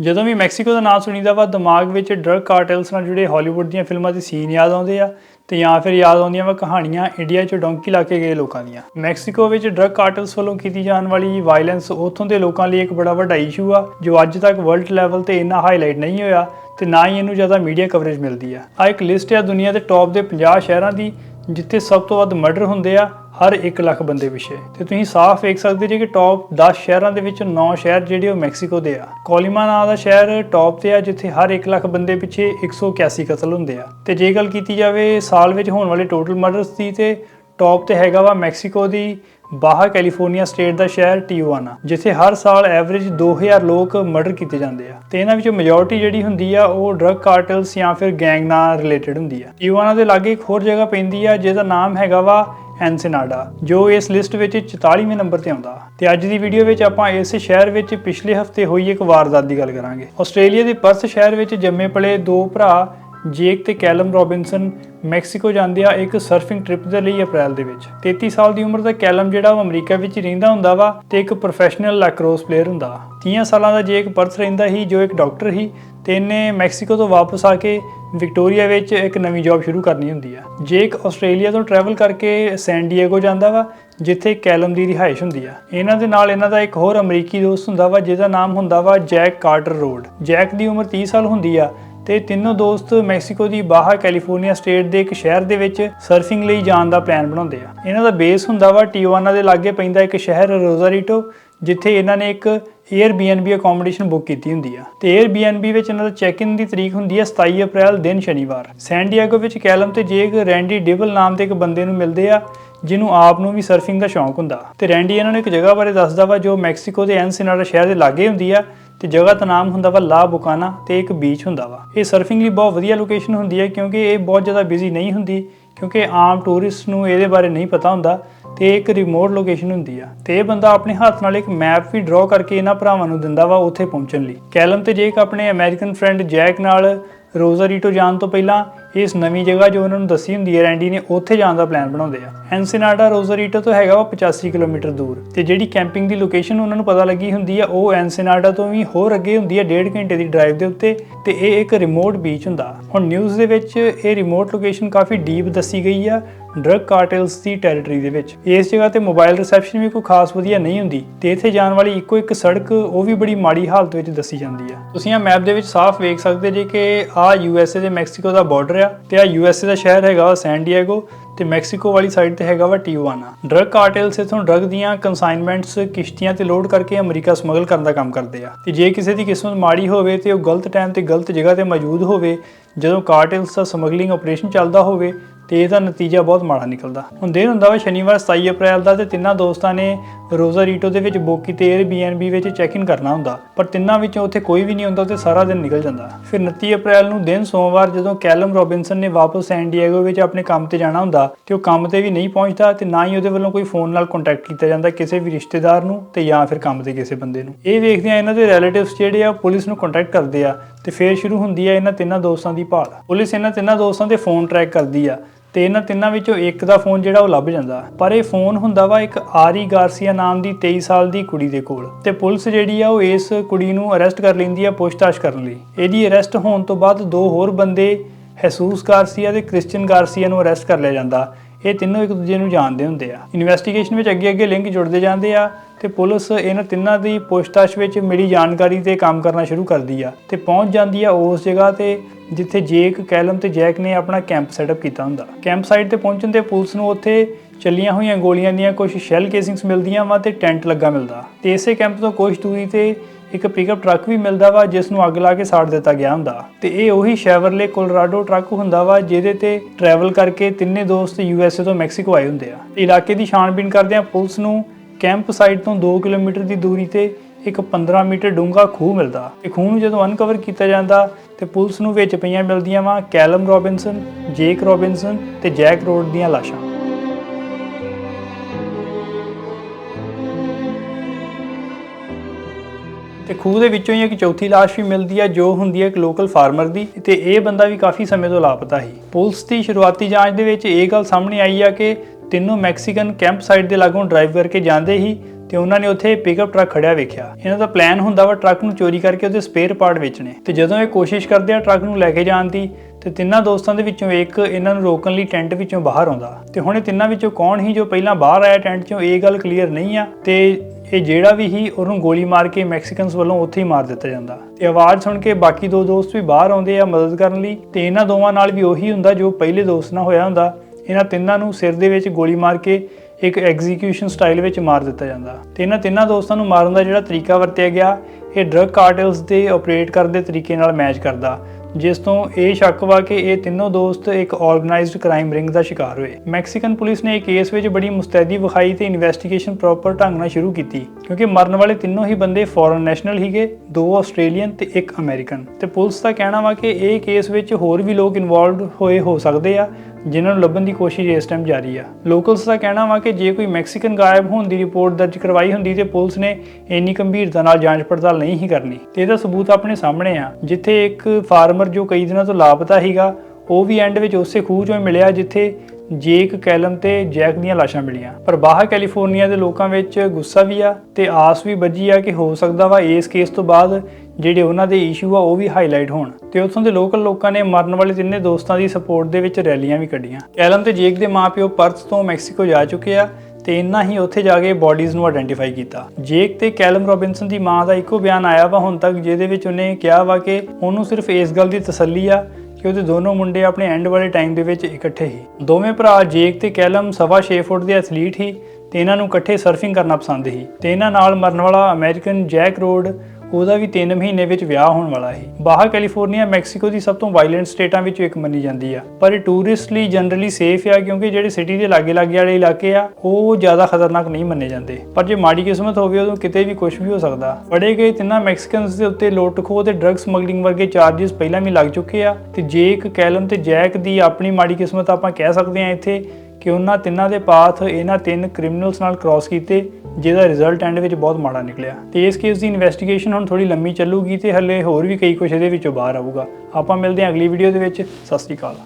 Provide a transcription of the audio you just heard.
ਜਦੋਂ ਵੀ ਮੈਕਸੀਕੋ ਦਾ ਨਾਮ ਸੁਣੀਦਾ ਵਾ, ਦਿਮਾਗ ਵਿੱਚ ਡਰਗ ਕਾਰਟਲਸ ਨਾਲ ਜੁੜੇ ਹਾਲੀਵੁੱਡ ਦੀਆਂ ਫਿਲਮਾਂ ਦੇ ਸੀਨ ਯਾਦ ਆਉਂਦੇ ਆ ਤੇ ਜਾਂ ਫਿਰ ਯਾਦ ਆਉਂਦੀਆਂ ਵਾ ਕਹਾਣੀਆਂ ਇੰਡੀਆ 'ਚ ਡੋਂਕੀ ਲਾ ਕੇ ਗਏ ਲੋਕਾਂ ਦੀਆਂ। ਮੈਕਸੀਕੋ ਵਿੱਚ ਡਰਗ ਕਾਰਟਲਸ ਵੱਲੋਂ ਕੀਤੀ ਜਾਣ ਵਾਲੀ ਵਾਇਲੈਂਸ ਉੱਥੋਂ ਦੇ ਲੋਕਾਂ ਲਈ ਇੱਕ ਬੜਾ ਵੱਡਾ ਇਸ਼ੂ ਆ, ਜੋ ਅੱਜ ਤੱਕ ਵਰਲਡ ਲੈਵਲ ਤੇ ਇੰਨਾ ਹਾਈਲਾਈਟ ਨਹੀਂ ਹੋਇਆ ਤੇ ਨਾ ਹੀ ਇਹਨੂੰ ਜ਼ਿਆਦਾ ਮੀਡੀਆ ਕਵਰੇਜ ਮਿਲਦੀ ਆ। ਆ ਇੱਕ ਲਿਸਟ ਆ ਦੁਨੀਆ ਦੇ ਟੌਪ ਦੇ 50 ਸ਼ਹਿਰਾਂ ਦੀ ਜਿੱਥੇ ਸਭ ਤੋਂ ਵੱਧ ਮਰਡਰ ਹੁੰਦੇ ਆ, ਹਰ 1 ਲੱਖ ਬੰਦੇ ਪਿੱਛੇ। ਤੇ ਤੁਸੀਂ ਸਾਫ਼ ਵੇਖ ਸਕਦੇ ਜੇ ਕਿ ਟੌਪ 10 ਸ਼ਹਿਰਾਂ ਦੇ ਵਿੱਚ 9 ਸ਼ਹਿਰ ਜਿਹੜੇ ਉਹ ਮੈਕਸੀਕੋ ਦੇ ਆ। ਕੋਲੀਮਾ ਨਾਂ ਦਾ ਸ਼ਹਿਰ ਟੌਪ ਤੇ ਆ, ਜਿੱਥੇ ਹਰ 1 ਲੱਖ ਬੰਦੇ ਪਿੱਛੇ 181 ਕਤਲ ਹੁੰਦੇ ਆ। ਤੇ ਜੇ ਗੱਲ ਕੀਤੀ ਜਾਵੇ ਸਾਲ ਵਿੱਚ ਹੋਣ ਵਾਲੇ ਟੋਟਲ ਮਰਡਰਸ ਦੀ, ਤੇ ਟੌਪ ਤੇ ਹੈਗਾ ਵਾ ਮੈਕਸੀਕੋ ਦੀ ਬਾਹਾ ਕੈਲੀਫੋਰਨੀਆ ਸਟੇਟ ਦਾ ਸ਼ਹਿਰ ਟਿਊਆਨਾ, ਜਿੱਥੇ ਹਰ ਸਾਲ ਐਵਰੇਜ 2000 ਲੋਕ ਮਰਡਰ ਕੀਤੇ ਜਾਂਦੇ ਆ। ਤੇ ਇਹਨਾਂ ਵਿੱਚੋਂ ਮੈਜੋਰਿਟੀ ਜਿਹੜੀ ਹੁੰਦੀ ਆ, ਉਹ ਡਰੱਗ ਕਾਰਟਲਸ ਜਾਂ ਫਿਰ ਗੈਂਗ ਨਾਲ ਰਿਲੇਟਡ ਹੁੰਦੀ ਆ। ਟਿਊਆਨਾ ਦੇ ਲਾਗੇ ਇੱਕ ਹੋਰ ਜਗ੍ਹਾ ਪੈਂਦੀ ਆ, ਜਿਹਦਾ ਨਾਮ ਹੈਗਾ ਵਾ ਐਨਸੇਨਾਡਾ, ਜੋ ਇਸ ਲਿਸਟ ਵਿੱਚ 44ਵੇਂ ਨੰਬਰ ਤੇ ਆਉਂਦਾ। ਤੇ ਅੱਜ ਦੀ ਵੀਡੀਓ ਵਿੱਚ ਆਪਾਂ ਇਸ ਸ਼ਹਿਰ ਵਿੱਚ ਪਿਛਲੇ ਹਫ਼ਤੇ ਹੋਈ ਇੱਕ ਵਾਰਦਾਤ ਦੀ ਗੱਲ ਕਰਾਂਗੇ। ਆਸਟ੍ਰੇਲੀਆ ਦੇ ਪਰਥ ਸ਼ਹਿਰ ਵਿੱਚ ਜੰਮੇ ਪਲੇ ਦੋ ਭਰਾ ਜੇਕ ਤੇ ਕੈਲਮ ਰੋਬਿਨਸਨ ਮੈਕਸੀਕੋ ਜਾਂਦੇ ਆ, ਇੱਕ ਸਰਫਿੰਗ ਟ੍ਰਿਪ ਦੇ ਲਈ ਅਪ੍ਰੈਲ ਦੇ ਵਿੱਚ। 33 ਸਾਲ ਦੀ ਉਮਰ ਦਾ ਕੈਲਮ ਜਿਹੜਾ ਉਹ ਅਮਰੀਕਾ ਵਿੱਚ ਹੀ ਰਹਿੰਦਾ ਹੁੰਦਾ ਵਾ ਤੇ ਇੱਕ ਪ੍ਰੋਫੈਸ਼ਨਲ ਲੈਕਰੋਸ ਪਲੇਅਰ ਹੁੰਦਾ। 30 ਸਾਲਾਂ ਦਾ ਜੇਕ ਪਰਥ ਰਹਿੰਦਾ ਸੀ, ਜੋ ਇੱਕ ਡਾਕਟਰ ਸੀ ਤੇ ਇਹਨੇ ਮੈਕਸੀਕੋ ਤੋਂ ਵਾਪਸ ਆ ਕੇ ਵਿਕਟੋਰੀਆ ਵਿੱਚ ਇੱਕ ਨਵੀਂ ਜੌਬ ਸ਼ੁਰੂ ਕਰਨੀ ਹੁੰਦੀ ਆ। ਜੇਕ ਆਸਟ੍ਰੇਲੀਆ ਤੋਂ ਟਰੈਵਲ ਕਰਕੇ ਸੈਨ ਡੀਏਗੋ ਜਾਂਦਾ ਵਾ, ਜਿੱਥੇ ਕੈਲਮ ਦੀ ਰਿਹਾਇਸ਼ ਹੁੰਦੀ ਆ। ਇਹਨਾਂ ਦੇ ਨਾਲ ਇਹਨਾਂ ਦਾ ਇੱਕ ਹੋਰ ਅਮਰੀਕੀ ਦੋਸਤ ਹੁੰਦਾ ਵਾ, ਜਿਹਦਾ ਨਾਮ ਹੁੰਦਾ ਵਾ ਜੈਕ ਕਾਰਟਰ ਰੋਡ। ਜੈਕ ਦੀ ਉਮਰ 30 ਸਾਲ ਹੁੰਦੀ ਆ ਤੇ ਤਿੰਨੋਂ ਦੋਸਤ ਮੈਕਸੀਕੋ ਦੀ ਬਾਹਰ ਕੈਲੀਫੋਰਨੀਆ ਸਟੇਟ ਦੇ ਇੱਕ ਸ਼ਹਿਰ ਦੇ ਵਿੱਚ ਸਰਫਿੰਗ ਲਈ ਜਾਣ ਦਾ ਪਲਾਨ ਬਣਾਉਂਦੇ ਆ। ਇਹਨਾਂ ਦਾ ਬੇਸ ਹੁੰਦਾ ਵਾ ਟਿਵਾਨਾ ਦੇ ਲਾਗੇ ਪੈਂਦਾ ਇੱਕ ਸ਼ਹਿਰ ਰੋਜ਼ਾਰੀਟੋ, ਜਿੱਥੇ ਇਹਨਾਂ ਨੇ ਇੱਕ Airbnb ਅਕੋਮੋਡੇਸ਼ਨ ਬੁੱਕ ਕੀਤੀ ਹੁੰਦੀ ਆ। ਤੇ Airbnb ਵਿੱਚ ਇਹਨਾਂ ਦਾ ਚੈੱਕ ਇਨ ਦੀ ਤਰੀਕ ਹੁੰਦੀ ਆ 27 ਅਪ੍ਰੈਲ, ਦਿਨ ਸ਼ਨੀਵਾਰ। ਸੈਨ ਡਿਏਗੋ ਵਿੱਚ ਕੈਲਮ ਤੇ ਜੇਗ ਰੈਂਡੀ ਡਿਬਲ ਨਾਮ ਦੇ ਇੱਕ ਬੰਦੇ ਨੂੰ ਮਿਲਦੇ ਆ, ਜਿਹਨੂੰ ਆਪ ਨੂੰ ਵੀ ਸਰਫਿੰਗ ਦਾ ਸ਼ੌਂਕ ਹੁੰਦਾ। ਤੇ ਰੈਂਡੀ ਇਹਨਾਂ ਨੂੰ ਇੱਕ ਜਗ੍ਹਾ ਬਾਰੇ ਦੱਸਦਾ ਵਾ ਜੋ ਮੈਕਸੀਕੋ ਦੇ ਐਨਸਿਨਾਡਾ ਸ਼ਹਿਰ ਦੇ ਲਾਗੇ ਹੁੰਦੀ ਆ ਤੇ ਜਗ੍ਹਾ ਦਾ ਨਾਮ ਹੁੰਦਾ ਵਾ ਲਾ ਬੁਕਾਨਾ ਤੇ ਇੱਕ ਬੀਚ ਹੁੰਦਾ ਵਾ। ਇਹ ਸਰਫਿੰਗ ਲਈ ਬਹੁਤ ਵਧੀਆ ਲੋਕੇਸ਼ਨ ਹੁੰਦੀ ਹੈ ਕਿਉਂਕਿ ਇਹ ਬਹੁਤ ਜ਼ਿਆਦਾ ਬਿਜ਼ੀ ਨਹੀਂ ਹੁੰਦੀ, ਕਿਉਂਕਿ ਆਮ ਟੂਰਿਸਟ ਨੂੰ ਇਹਦੇ ਬਾਰੇ ਨਹੀਂ ਪਤਾ ਹੁੰਦਾ ਤੇ ਇੱਕ ਰਿਮੋਟ ਲੋਕੇਸ਼ਨ ਹੁੰਦੀ ਆ। ਤੇ ਇਹ ਬੰਦਾ ਆਪਣੇ ਹੱਥ ਨਾਲ ਇੱਕ ਮੈਪ ਵੀ ਡਰਾ ਕਰਕੇ ਇਹਨਾਂ ਭਰਾਵਾਂ ਨੂੰ ਦਿੰਦਾ ਵਾ ਉੱਥੇ ਪਹੁੰਚਣ ਲਈ। ਕੈਲਮ ਤੇ ਜੇਕ ਆਪਣੇ ਅਮਰੀਕਨ ਫਰੈਂਡ ਜੈਕ ਨਾਲ ਰੋਜ਼ਾਰੀਟੋ ਜਾਣ ਤੋਂ ਪਹਿਲਾਂ ਇਸ ਨਵੀਂ ਜਗ੍ਹਾ ਜੋ ਉਹਨਾਂ ਨੂੰ ਦੱਸੀ ਹੁੰਦੀ ਹੈ ਰੈਂਡੀ ਨੇ, ਉੱਥੇ ਜਾਣ ਦਾ ਪਲਾਨ ਬਣਾਉਂਦੇ ਆ। ਐਨਸਿਨਾਡਾ ਰੋਜ਼ਾਰੀਟੋ ਤੋਂ ਹੈਗਾ ਵਾ 85 ਕਿਲੋਮੀਟਰ ਦੂਰ ਤੇ ਜਿਹੜੀ ਕੈਂਪਿੰਗ ਦੀ ਲੋਕੇਸ਼ਨ ਉਹਨਾਂ ਨੂੰ ਪਤਾ ਲੱਗੀ ਹੁੰਦੀ ਆ, ਉਹ ਐਨਸੇਨਾਡਾ ਤੋਂ ਵੀ ਹੋਰ ਅੱਗੇ ਹੁੰਦੀ ਹੈ 1.5 ਘੰਟੇ ਦੀ ਡਰਾਈਵ ਦੇ ਉੱਤੇ ਤੇ ਇਹ ਇੱਕ ਰਿਮੋਟ ਬੀਚ ਹੁੰਦਾ। ਹੁਣ ਨਿਊਜ਼ ਦੇ ਵਿੱਚ ਇਹ ਰਿਮੋਟ ਲੋਕੇਸ਼ਨ ਕਾਫੀ ਡੀਪ ਦੱਸੀ ਗਈ ਆ ਡਰਗ ਕਾਰਟਲਸ ਦੀ ਟੈਰੀਟਰੀ ਦੇ ਵਿੱਚ। ਇਸ ਜਗ੍ਹਾ ਤੇ ਮੋਬਾਈਲ ਰਿਸੈਪਸ਼ਨ ਵੀ ਕੋਈ ਖਾਸ ਵਧੀਆ ਨਹੀਂ ਹੁੰਦੀ ਤੇ ਇੱਥੇ ਜਾਣ ਵਾਲੀ ਇੱਕੋ ਇੱਕ ਸੜਕ ਉਹ ਵੀ ਬੜੀ ਮਾੜੀ ਹਾਲਤ ਵਿੱਚ ਦੱਸੀ ਜਾਂਦੀ ਆ। ਤੁਸੀਂ ਆ ਮੈਪ ਦੇ ਵਿੱਚ ਸਾਫ਼ ਵੇਖ ਸਕਦੇ ਜੇ ਕਿ ਆ ਯੂਐਸਏ ਤੇ ਮੈਕਸੀਕੋ ਦਾ ਬਾਰਡਰ ਆ ਤੇ ਆ ਯੂਐਸਏ ਦਾ ਸ਼ਹਿਰ ਹੈਗਾ ਵਾ ਸੈਨ ਡਿਏਗੋ ਤੇ ਮੈਕਸੀਕੋ ਵਾਲੀ ਸਾਈਡ ਤੇ ਹੈਗਾ ਵਾ ਟਿਵਾਨਾ ਡਰਗ ਕਾਰਟਲਸ ਇਥੋਂ ਡਰਗ ਦੀਆਂ ਕਨਸਾਈਨਮੈਂਟਸ ਕਿਸ਼ਤੀਆਂ ਤੇ ਲੋਡ ਕਰਕੇ ਅਮਰੀਕਾ ਸਮਗਲ ਕਰਨ ਦਾ ਕੰਮ ਕਰਦੇ ਆ। ਤੇ ਜੇ ਕਿਸੇ ਦੀ ਕਿਸਮਤ ਮਾੜੀ ਹੋਵੇ ਤੇ ਉਹ ਗਲਤ ਟਾਈਮ ਤੇ ਗਲਤ ਜਗ੍ਹਾ ਤੇ ਮੌਜੂਦ ਹੋਵੇ, ਜਦੋਂ ਕਾਰਟਲਸ ਦਾ ਸਮਗਲਿੰਗ ਆਪਰੇਸ਼ਨ ਚੱਲਦਾ ਹੋਵੇ ਤੇ ਇਹਦਾ ਨਤੀਜਾ ਬਹੁਤ ਮਾੜਾ ਨਿਕਲਦਾ। ਹੁਣ ਦਿਨ ਹੁੰਦਾ ਵਾ ਸ਼ਨੀਵਾਰ 27 ਅਪ੍ਰੈਲ ਦਾ ਤੇ ਤਿੰਨਾਂ ਦੋਸਤਾਂ ਨੇ ਰੋਜ਼ਾਰੀਟੋ ਦੇ ਵਿੱਚ ਬੁੱਕ ਕੀਤੇ Airbnb ਵਿੱਚ ਚੈੱਕ ਇਨ ਕਰਨਾ ਹੁੰਦਾ। ਪਰ ਤਿੰਨਾਂ ਵਿੱਚੋਂ ਉੱਥੇ ਕੋਈ ਵੀ ਨਹੀਂ ਹੁੰਦਾ ਤੇ ਸਾਰਾ ਦਿਨ ਨਿਕਲ ਜਾਂਦਾ। ਫਿਰ 29 ਅਪ੍ਰੈਲ ਨੂੰ ਦਿਨ ਸੋਮਵਾਰ ਜਦੋਂ ਕੈਲਮ ਰੋਬਿਨਸਨ ਨੇ ਵਾਪਸ ਸੈਨ ਡਿਏਗੋ ਵਿੱਚ ਆਪਣੇ ਕੰਮ ਤੇ ਜਾਣਾ ਹੁੰਦਾ ਤੇ ਉਹ ਕੰਮ ਤੇ ਵੀ ਨਹੀਂ ਪਹੁੰਚਦਾ ਤੇ ਨਾ ਹੀ ਉਹਦੇ ਵੱਲੋਂ ਕੋਈ ਫੋਨ ਨਾਲ ਕੰਟੈਕਟ ਕੀਤਾ ਜਾਂਦਾ ਕਿਸੇ ਵੀ ਰਿਸ਼ਤੇਦਾਰ ਨੂੰ ਤੇ ਜਾਂ ਫਿਰ ਕੰਮ ਦੇ ਕਿਸੇ ਬੰਦੇ ਨੂੰ। ਇਹ ਵੇਖਦਿਆਂ ਇਹਨਾਂ ਦੇ ਰਿਲੇਟਿਵਸ ਜਿਹੜੇ ਆ ਪੁਲਿਸ ਨੂੰ ਕੰਟੈਕਟ ਕਰਦੇ ਆ ਤੇ ਫਿਰ ਸ਼ੁਰੂ ਹੁੰਦੀ ਆ ਇਹਨਾਂ ਤਿੰਨਾਂ ਦੋਸਤਾਂ ਦੀ ਭਾਲ। ਪੁਲਿਸ ਇਹਨਾਂ ਤਿੰਨਾਂ ਦੋਸਤਾਂ ਦੇ ਫੋਨ ਟਰੈਕ ਕਰਦੀ ਆ ਤੇ ਇਹਨਾਂ ਤਿੰਨਾਂ ਵਿੱਚੋਂ ਇੱਕ ਦਾ ਫੋਨ ਜਿਹੜਾ ਉਹ ਲੱਭ ਜਾਂਦਾ। ਪਰ ਇਹ ਫੋਨ ਹੁੰਦਾ ਵਾ ਇੱਕ ਆਰੀ ਗਾਰਸੀਆ ਨਾਮ ਦੀ 23 ਸਾਲ ਦੀ ਕੁੜੀ ਦੇ ਕੋਲ। ਤੇ ਪੁਲਿਸ ਜਿਹੜੀ ਆ ਉਹ ਇਸ ਕੁੜੀ ਨੂੰ ਅਰੈਸਟ ਕਰ ਲੈਂਦੀ ਆ ਪੁੱਛਤਾਛ ਕਰਨ ਲਈ। ਇਹਦੀ ਅਰੈਸਟ ਹੋਣ ਤੋਂ ਬਾਅਦ ਦੋ ਹੋਰ ਬੰਦੇ ਹੈਸੂਸ ਗਾਰਸੀਆ ਤੇ ਕ੍ਰਿਸਚੀਅਨ ਗਾਰਸੀਆ ਨੂੰ ਅਰੈਸਟ ਕਰ ਲਿਆ ਜਾਂਦਾ। ਇਹ ਤਿੰਨੋਂ ਇੱਕ ਦੂਜੇ ਨੂੰ ਜਾਣਦੇ ਹੁੰਦੇ ਆ। ਇਨਵੈਸਟੀਗੇਸ਼ਨ ਵਿੱਚ ਅੱਗੇ ਅੱਗੇ ਲਿੰਕ ਜੁੜਦੇ ਜਾਂਦੇ ਆ। ਤੇ ਪੁਲਿਸ ਇਹਨਾਂ ਤਿੰਨਾਂ ਦੀ ਪੁੱਛਤਾਛ ਵਿੱਚ ਮਿਲੀ ਜਾਣਕਾਰੀ ਤੇ ਕੰਮ ਕਰਨਾ ਸ਼ੁਰੂ ਕਰਦੀ ਆ ਤੇ ਪਹੁੰਚ ਜਾਂਦੀ ਆ ਉਸ ਜਗ੍ਹਾ ਤੇ ਜਿੱਥੇ ਜੇਕ, ਕੈਲਮ ਤੇ ਜੈਕ ਨੇ ਆਪਣਾ ਕੈਂਪ ਸੈਟਅਪ ਕੀਤਾ ਹੁੰਦਾ। ਕੈਂਪ ਸਾਈਟ ਤੇ ਪਹੁੰਚਣ ਤੇ ਪੁਲਿਸ ਨੂੰ ਉੱਥੇ ਚੱਲੀਆਂ ਹੋਈਆਂ ਗੋਲੀਆਂ ਦੀਆਂ ਕੁਝ ਸ਼ੈਲ ਕੇਸਿੰਗਸ ਮਿਲਦੀਆਂ ਵਾ ਤੇ ਟੈਂਟ ਲੱਗਾ ਮਿਲਦਾ। ਤੇ ਇਸੇ ਕੈਂਪ ਤੋਂ ਕੁਝ ਦੂਰੀ ਤੇ ਇੱਕ ਪਿਕਅਪ ਟਰੱਕ ਵੀ ਮਿਲਦਾ ਵਾ ਜਿਸ ਨੂੰ ਅੱਗ ਲਾ ਕੇ ਸਾੜ ਦਿੱਤਾ ਗਿਆ ਹੁੰਦਾ। ਤੇ ਇਹ ਉਹੀ ਸ਼ੈਵਰਲੇ ਕੋਲਰਾਡੋ ਟਰੱਕ ਹੁੰਦਾ ਵਾ ਜਿਹਦੇ ਤੇ ਟਰੈਵਲ ਕਰਕੇ ਤਿੰਨੇ ਦੋਸਤ ਯੂਐਸਏ ਤੋਂ ਮੈਕਸੀਕੋ ਆਏ ਹੁੰਦੇ ਆ। ਇਲਾਕੇ ਦੀ ਛਾਣਬੀਣ ਕਰਦਿਆਂ ਪੁਲਿਸ ਨੂੰ ਕੈਂਪ ਸਾਈਟ ਤੋਂ 2 ਕਿਲੋਮੀਟਰ ਦੀ ਦੂਰੀ ਤੇ ਇੱਕ 15 ਮੀਟਰ ਡੂੰਘਾ ਖੂਹ ਮਿਲਦਾ। ਇਹ ਖੂਹ ਨੂੰ ਜਦੋਂ ਅਨਕਵਰ ਕੀਤਾ ਜਾਂਦਾ ਤੇ ਪੁਲਿਸ ਨੂੰ ਵਿੱਚ ਪਈਆਂ ਮਿਲਦੀਆਂ ਵਾ ਕੈਲਮ ਰੋਬਿਨਸਨ, ਜੇਕ ਰੋਬਿਨਸਨ ਤੇ ਜੈਕ ਰੋਡ ਦੀਆਂ ਲਾਸ਼ਾਂ। ਤੇ ਖੂਹ ਦੇ ਵਿੱਚੋਂ ਹੀ ਇੱਕ ਚੌਥੀ ਲਾਸ਼ ਵੀ ਮਿਲਦੀ ਹੈ ਜੋ ਹੁੰਦੀ ਹੈ ਇੱਕ ਲੋਕਲ ਫਾਰਮਰ ਦੀ ਤੇ ਇਹ ਬੰਦਾ ਵੀ ਕਾਫੀ ਸਮੇਂ ਤੋਂ ਲਾਪਤਾ ਸੀ। ਪੁਲਿਸ ਦੀ ਸ਼ੁਰੂਆਤੀ ਜਾਂਚ ਦੇ ਵਿੱਚ ਇਹ ਗੱਲ ਸਾਹਮਣੇ ਆਈ ਆ ਕਿ ਤਿੰਨੋਂ ਮੈਕਸੀਕਨ ਕੈਂਪ ਸਾਈਟ ਦੇ ਲਾਗੋਂ ਡਰਾਈਵ ਕਰਕੇ ਜਾਂਦੇ ਹੀ ਤੇ ਉਹਨਾਂ ਨੇ ਉੱਥੇ ਪਿਕਅਪ ਟਰੱਕ ਖੜਿਆ ਵੇਖਿਆ। ਇਹਨਾਂ ਦਾ ਪਲਾਨ ਹੁੰਦਾ ਵਾ ਟਰੱਕ ਨੂੰ ਚੋਰੀ ਕਰਕੇ ਉਹਦੇ ਸਪੇਅਰ ਪਾਰਟ ਵੇਚਣੇ। ਤੇ ਜਦੋਂ ਇਹ ਕੋਸ਼ਿਸ਼ ਕਰਦੇ ਆ ਟਰੱਕ ਨੂੰ ਲੈ ਕੇ ਜਾਣ ਦੀ, ਤੇ ਤਿੰਨਾਂ ਦੋਸਤਾਂ ਦੇ ਵਿੱਚੋਂ ਇੱਕ ਇਹਨਾਂ ਨੂੰ ਰੋਕਣ ਲਈ ਟੈਂਟ ਵਿੱਚੋਂ ਬਾਹਰ ਆਉਂਦਾ। ਤੇ ਹੁਣ ਇਹ ਤਿੰਨਾਂ ਵਿੱਚੋਂ ਕੌਣ ਹੀ ਜੋ ਪਹਿਲਾਂ ਬਾਹਰ ਆਇਆ ਟੈਂਟ 'ਚੋਂ, ਇਹ ਗੱਲ ਕਲੀਅਰ ਨਹੀਂ ਆ। ਤੇ ਇਹ ਜਿਹੜਾ ਵੀ ਹੀ ਉਹਨੂੰ ਗੋਲੀ ਮਾਰ ਕੇ ਮੈਕਸੀਕਨਸ ਵੱਲੋਂ ਉੱਥੇ ਹੀ ਮਾਰ ਦਿੱਤਾ ਜਾਂਦਾ। ਤੇ ਆਵਾਜ਼ ਸੁਣ ਕੇ ਬਾਕੀ ਦੋ ਦੋਸਤ ਵੀ ਬਾਹਰ ਆਉਂਦੇ ਆ ਮਦਦ ਕਰਨ ਲਈ। ਤੇ ਇਹਨਾਂ ਦੋਵਾਂ ਨਾਲ ਵੀ ਉਹੀ ਹੁੰਦਾ ਜੋ ਪਹਿਲੇ ਦੋਸਤ ਨਾਲ ਹੋਇਆ ਹੁੰਦਾ। ਇਹਨਾਂ ਤਿੰਨਾਂ ਨੂੰ ਸਿਰ ਦੇ ਵਿੱਚ ਗੋਲੀ ਮਾਰ ਕੇ ਇੱਕ ਐਗਜ਼ੀਕਿਊਸ਼ਨ ਸਟਾਈਲ ਵਿੱਚ ਮਾਰ ਦਿੱਤਾ ਜਾਂਦਾ। ਤੇ ਇਹਨਾਂ ਤਿੰਨਾਂ ਦੋਸਤਾਂ ਨੂੰ ਮਾਰਨ ਦਾ ਜਿਹੜਾ ਤਰੀਕਾ ਵਰਤਿਆ ਗਿਆ, ਇਹ ਡਰੱਗ ਕਾਰਟਲਸ ਦੇ ਆਪਰੇਟ ਕਰਦੇ ਤਰੀਕੇ ਨਾਲ ਮੈਚ ਕਰਦਾ, ਜਿਸ ਤੋਂ ਇਹ ਸ਼ੱਕ ਵਾ ਕਿ ਇਹ ਤਿੰਨੋਂ ਦੋਸਤ ਇੱਕ ਆਰਗੇਨਾਈਜ਼ਡ ਕ੍ਰਾਈਮ ਰਿੰਗ ਦਾ ਸ਼ਿਕਾਰ ਹੋਏ। ਮੈਕਸੀਕਨ ਪੁਲਿਸ ਨੇ ਇਹ ਕੇਸ ਵਿੱਚ ਬੜੀ ਮੁਸਤੈਦੀ ਵਿਖਾਈ ਤੇ ਇਨਵੈਸਟੀਗੇਸ਼ਨ ਪ੍ਰੋਪਰ ਢੰਗ ਨਾਲ ਸ਼ੁਰੂ ਕੀਤੀ, ਕਿਉਂਕਿ ਮਰਨ ਵਾਲੇ ਤਿੰਨੋਂ ਹੀ ਬੰਦੇ ਫੋਰਨ ਨੈਸ਼ਨਲ ਹੀਗੇ ਦੋ ਆਸਟ੍ਰੇਲੀਅਨ ਤੇ ਇੱਕ ਅਮਰੀਕਨ ਤੇ ਪੁਲਿਸ ਦਾ ਕਹਿਣਾ ਵਾ ਕਿ ਇਹ ਕੇਸ ਵਿੱਚ ਹੋਰ ਵੀ ਲੋਕ ਇਨਵੋਲਵਡ ਹੋਏ ਹੋ ਸਕਦੇ ਆ ਜਿਨ੍ਹਾਂ ਨੂੰ ਲੱਭਣ ਦੀ ਕੋਸ਼ਿਸ਼ ਇਸ ਟਾਈਮ ਜਾਰੀ ਆ। ਲੋਕਲਸ ਦਾ ਕਹਿਣਾ ਵਾ ਕਿ ਜੇ ਕੋਈ ਮੈਕਸੀਕਨ ਗਾਇਬ ਹੋਣ ਦੀ ਰਿਪੋਰਟ ਦਰਜ ਕਰਵਾਈ ਹੁੰਦੀ ਤੇ ਪੁਲਿਸ ਨੇ ਇੰਨੀ ਗੰਭੀਰਤਾ ਨਾਲ ਜਾਂਚ ਪੜਤਾਲ ਨਹੀਂ ਹੀ ਕਰਨੀ। ਤੇ ਇਹਦਾ ਸਬੂਤ ਆਪਣੇ ਸਾਹਮਣੇ ਆ, ਜਿੱਥੇ ਇੱਕ ਫਾਰਮਰ ਜੋ ਕਈ ਦਿਨਾਂ ਤੋਂ ਲਾਪਤਾ ਸੀਗਾ, ਉਹ ਵੀ ਐਂਡ ਵਿੱਚ ਉਸੇ ਖੂਹ ਚੋਂ ਹੀ ਮਿਲਿਆ, ਜਿੱਥੇ ਜੇਕ ਕੈਲਮ ਤੇ ਜੈਕ ਦੀਆਂ ਲਾਸ਼ਾਂ ਮਿਲੀਆਂ। ਪਰ ਬਾਹਰ ਕੈਲੀਫੋਰਨੀਆ ਦੇ ਲੋਕਾਂ ਵਿੱਚ ਗੁੱਸਾ ਵੀ ਆ ਤੇ ਆਸ ਵੀ ਬੱਝੀ ਆ ਕਿ ਹੋ ਸਕਦਾ ਵਾ ਇਸ ਕੇਸ ਤੋਂ ਬਾਅਦ ਜਿਹੜੇ ਉਹਨਾਂ ਦੇ ਇਸ਼ੂ ਆ ਉਹ ਵੀ ਹਾਈਲਾਈਟ ਹੋਣ। ਤੇ ਉੱਥੋਂ ਦੇ ਲੋਕਲ ਲੋਕਾਂ ਨੇ ਮਰਨ ਵਾਲੇ ਤਿੰਨੇ ਦੋਸਤਾਂ ਦੀ ਸਪੋਰਟ ਦੇ ਵਿੱਚ ਰੈਲੀਆਂ ਵੀ ਕੱਢੀਆਂ। ਕੈਲਮ ਤੇ ਜੇਕ ਦੇ ਮਾਪਿਓ ਪਰਥ ਤੋਂ ਮੈਕਸੀਕੋ ਜਾ ਚੁੱਕੇ ਆ ਤੇ ਇੰਨਾ ਹੀ ਉੱਥੇ ਜਾ ਕੇ ਬਾਡੀਜ਼ ਨੂੰ ਆਇਡੈਂਟੀਫਾਈ ਕੀਤਾ। ਜੇਕ ਤੇ ਕੈਲਮ ਰੋਬਿਨਸਨ ਦੀ ਮਾਂ ਦਾ ਇੱਕੋ ਬਿਆਨ ਆਇਆ ਵਾ ਹੁਣ ਤੱਕ, ਜਿਹਦੇ ਵਿੱਚ ਉਹਨੇ ਕਿਹਾ ਵਾ ਕਿ ਉਹਨੂੰ ਸਿਰਫ ਇਸ ਗੱਲ ਦੀ ਤਸੱਲੀ ਆ ਕਿ ਉਹਦੇ ਦੋਨੋਂ ਮੁੰਡੇ ਆਪਣੇ ਐਂਡ ਵਾਲੇ ਟਾਈਮ ਦੇ ਵਿੱਚ ਇਕੱਠੇ ਹੀ ਦੋਵੇਂ ਭਰਾ ਜੇਕ ਤੇ ਕੈਲਮ ਸਵਾ 6 ਫੁੱਟ ਦੇ ਐਥਲੀਟ ਹੀ ਤੇ ਇਹਨਾਂ ਨੂੰ ਇਕੱਠੇ ਸਰਫਿੰਗ ਕਰਨਾ ਪਸੰਦ ਸੀ। ਤੇ ਇਹਨਾਂ ਨਾਲ ਮਰਨ ਵਾਲਾ ਅਮਰੀਕਨ ਜੈਕ ਰੋਡ ਉਹਦਾ ਵੀ 3 ਮਹੀਨੇ ਵਿੱਚ ਵਿਆਹ ਹੋਣ ਵਾਲਾ ਸੀ। ਬਾਹਰ ਕੈਲੀਫੋਰਨੀਆ, ਮੈਕਸੀਕੋ ਦੀ ਸਭ ਤੋਂ ਵਾਇਲੈਂਟ ਸਟੇਟਾਂ ਵਿੱਚੋਂ ਇੱਕ ਮੰਨੀ ਜਾਂਦੀ ਆ। ਪਰ ਇਹ ਟੂਰਿਸਟ ਲਈ ਜਨਰਲੀ ਸੇਫ ਆ, ਕਿਉਂਕਿ ਜਿਹੜੇ ਸਿਟੀ ਦੇ ਲਾਗੇ-ਲਾਗੇ ਵਾਲੇ ਇਲਾਕੇ ਆ, ਉਹ ਜ਼ਿਆਦਾ ਖਤਰਨਾਕ ਨਹੀਂ ਮੰਨੇ ਜਾਂਦੇ। ਪਰ ਜੇ ਮਾੜੀ ਕਿਸਮਤ ਹੋਵੇ, ਉਦੋਂ ਕਿਤੇ ਵੀ ਕੁਝ ਵੀ ਹੋ ਸਕਦਾ। ਫੜੇ ਗਏ ਤਿੰਨਾਂ ਮੈਕਸੀਕਨਸ ਦੇ ਉੱਤੇ ਲੁੱਟ ਖੋਹ ਤੇ ਡਰੱਗ ਸਮਗਲਿੰਗ ਵਰਗੇ ਚਾਰजेस ਪਹਿਲਾਂ ਵੀ ਲੱਗ ਚੁੱਕੇ ਆ, ਤੇ ਜੇਕ ਕੈਲਮ ਤੇ ਜੈਕ ਦੀ ਆਪਣੀ ਮਾੜੀ ਕਿਸਮਤ ਆਪਾਂ ਕਹਿ ਸਕਦੇ ਆ ਇੱਥੇ ਕਿ ਉਹਨਾਂ ਤਿੰਨਾਂ ਦੇ ਪਾਥ ਇਹਨਾਂ ਤਿੰਨ ਕ੍ਰਿਮੀਨਲਸ ਨਾਲ ਕ੍ਰਾਸ ਕੀਤੇ ਜਿਹਦਾ ਰਿਜ਼ਲਟ ਐਂਡ ਵਿੱਚ ਬਹੁਤ ਮਾੜਾ ਨਿਕਲਿਆ। ਤੇ ਇਸ ਕੇਸ ਦੀ ਇਨਵੈਸਟੀਗੇਸ਼ਨ ਹੁਣ ਥੋੜੀ ਲੰਮੀ ਚੱਲੂਗੀ ਤੇ ਹੱਲੇ ਹੋਰ ਵੀ ਕਈ ਕੁਝ ਇਹਦੇ ਵਿੱਚੋਂ ਬਾਹਰ ਆਊਗਾ। ਆਪਾਂ ਮਿਲਦੇ ਹਾਂ ਅਗਲੀ ਵੀਡੀਓ ਦੇ ਵਿੱਚ। ਸਤਿ ਸ਼੍ਰੀ ਅਕਾਲ।